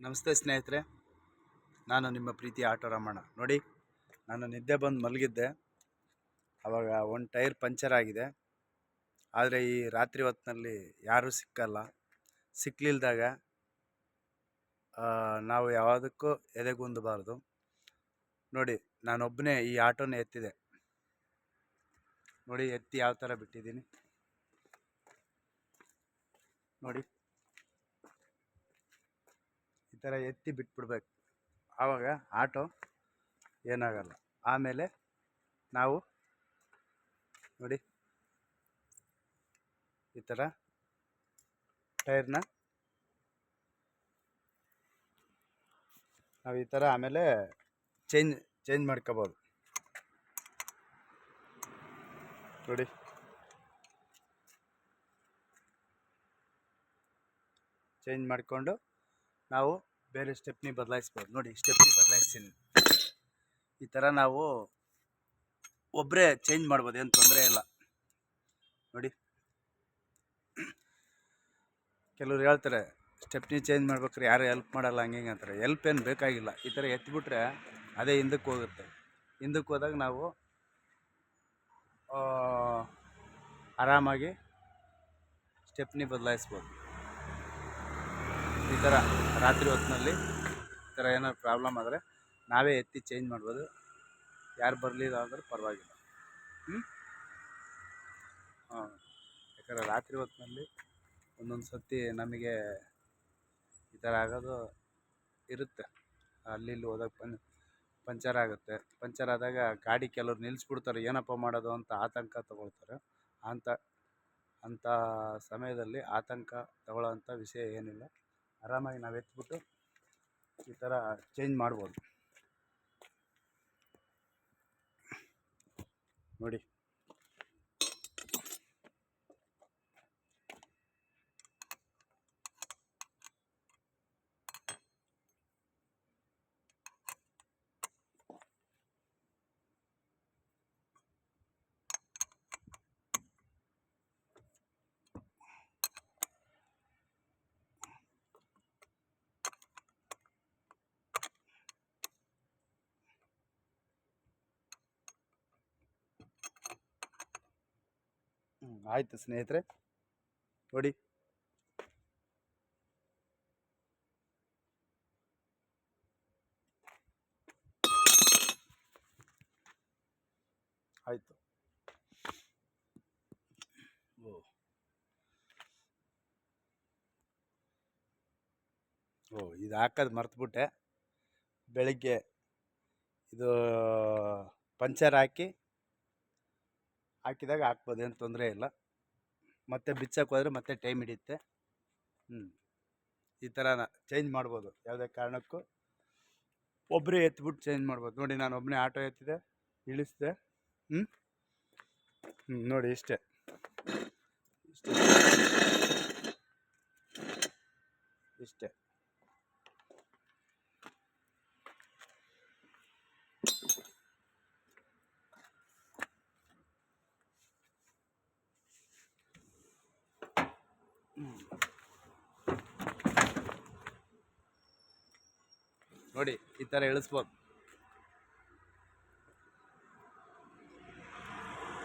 ನಮಸ್ತೆ ಸ್ನೇಹಿತರೆ, ನಾನು ನಿಮ್ಮ ಪ್ರೀತಿ ಆಟೋ ರಾಮಣ್ಣ ನೋಡಿ, ನಾನು ನಿದ್ದೆ ಬಂದು ಮಲಗಿದ್ದೆ. ಅವಾಗ ಒಂದು ಟೈರ್ ಪಂಚರ್ ಆಗಿದೆ. ಆದರೆ ಈ ರಾತ್ರಿ ಹೊತ್ತಿನಲ್ಲಿ ಯಾರೂ ಸಿಕ್ಕಲ್ಲ. ಸಿಕ್ಕಲಿಲ್ದಾಗ ನಾವು ಯಾವುದಕ್ಕೂ ಎದೆಗುಂದಬಾರ್ದು. ನೋಡಿ ನಾನೊಬ್ಬನೇ ಈ ಆಟೋನ ಎತ್ತಿದೆ. ನೋಡಿ, ಎತ್ತಿ ಯಾವ ಥರ ಬಿಟ್ಟಿದ್ದೀನಿ. ನೋಡಿ. ಈ ಥರ ಎತ್ತಿ ಬಿಟ್ಬಿಡ್ಬೇಕು. ಆವಾಗ ಆಟೋ ಏನಾಗಲ್ಲ. ಆಮೇಲೆ ನಾವು ನೋಡಿ ಈ ಥರ ಟೈರ್ನ ನಾವು ಈ ಥರ ಆಮೇಲೆ ಚೇಂಜ್ ಚೇಂಜ್ ಮಾಡ್ಕೋಬೋದು. ನೋಡಿ. ಚೇಂಜ್ ಮಾಡಿಕೊಂಡು ನಾವು ಬೇರೆ ಸ್ಟೆಪ್ನಿ ಬದಲಾಯಿಸ್ಬೋದು. ನೋಡಿ, ಸ್ಟೆಪ್ನಿ ಬದಲಾಯಿಸ್ತೀನಿ. ಈ ಥರ ನಾವು ಒಬ್ಬರೇ ಚೇಂಜ್ ಮಾಡ್ಬೋದು, ಏನು ತೊಂದರೆ ಇಲ್ಲ. ನೋಡಿ. ಕೆಲವ್ರು ಹೇಳ್ತಾರೆ, ಸ್ಟೆಪ್ನಿ ಚೇಂಜ್ ಮಾಡ್ಬೇಕಾದ್ರೆ ಯಾರು ಹೆಲ್ಪ್ ಮಾಡಲ್ಲ ಹಂಗೆ ಹಿಂಗೆ ಅಂತಾರೆ. ಹೆಲ್ಪ್ ಏನು ಬೇಕಾಗಿಲ್ಲ. ಈ ಥರ ಎತ್ತಿಬಿಟ್ರೆ ಅದೇ ಹಿಂದಕ್ಕೆ ಹೋಗುತ್ತೆ. ಹಿಂದಕ್ಕೆ ಹೋದಾಗ ನಾವು ಆರಾಮಾಗಿ ಸ್ಟೆಪ್ನಿ ಬದಲಾಯಿಸ್ಬೋದು. ಈ ಥರ ರಾತ್ರಿ ಹೊತ್ತಿನಲ್ಲಿ ಈ ಥರ ಏನಾದ್ರು ಪ್ರಾಬ್ಲಮ್ ಆದರೆ ನಾವೇ ಎತ್ತಿ ಚೇಂಜ್ ಮಾಡ್ಬೋದು. ಯಾರು ಬರಲಿಲ್ಲ ಅಂದ್ರೆ ಪರವಾಗಿಲ್ಲ. ಹ್ಞೂ ಹಾಂ ಯಾಕಂದರೆ ರಾತ್ರಿ ಹೊತ್ತಿನಲ್ಲಿ ಒಂದೊಂದು ಸರ್ತಿ ನಮಗೆ ಈ ಥರ ಆಗೋದು ಇರುತ್ತೆ. ಅಲ್ಲಿ ಇಲ್ಲಿ ಹೋದಾಗ ಪನ್, ಪಂಚರ್ ಆಗುತ್ತೆ. ಪಂಚರ್ ಆದಾಗ ಗಾಡಿ ಕೆಲವ್ರು ನಿಲ್ಲಿಸ್ಬಿಡ್ತಾರೆ ಏನಪ್ಪ ಮಾಡೋದು ಅಂತ ಆತಂಕ ತಗೊಳ್ತಾರೆ. ಅಂತ ಅಂಥ ಸಮಯದಲ್ಲಿ ಆತಂಕ ತಗೊಳ್ಳೋ ಅಂಥ ವಿಷಯ ಏನಿಲ್ಲ. ಆರಾಮಾಗಿ ನಾವು ಎತ್ಬಿಟ್ಟು ಈ ಥರ ಚೇಂಜ್ ಮಾಡ್ಬೋದು. ನೋಡಿ. ಆಯಿತು ಸ್ನೇಹಿತರೆ ನೋಡಿ. ಆಯಿತು. ಓ. ಓ ಇದು ಹಾಕೋದು ಮರ್ತುಬಿಟ್ಟೆ. ಬೆಳಿಗ್ಗೆ ಇದು ಪಂಚರ್ ಹಾಕಿ ಹಾಕಿದಾಗ ಹಾಕ್ಬೋದು, ಏನು ತೊಂದರೆ ಇಲ್ಲ. ಮತ್ತೆ ಬಿಚ್ಚಕ್ಕೆ ಹೋದರೆ ಮತ್ತೆ ಟೈಮ್ ಹಿಡಿಯುತ್ತೆ. ಹ್ಞೂ ಈ ಥರ ಚೇಂಜ್ ಮಾಡ್ಬೋದು. ಯಾವುದೇ ಕಾರಣಕ್ಕೂ. ಒಬ್ಬರೇ ಎತ್ಬಿಟ್ಟು ಚೇಂಜ್ ಮಾಡ್ಬೋದು. ನೋಡಿ, ನಾನು ಒಬ್ಬನೇ ಆಟೋ ಎತ್ತಿದೆ, ಇಳಿಸಿದೆ. ಹ್ಞೂ ಹ್ಞೂ ನೋಡಿ, ಇಷ್ಟೇ. ಇಷ್ಟೇ. ಇಷ್ಟೇ. ನೋಡಿ ಈ ಥರ ಇಳಿಸ್ಬೋದು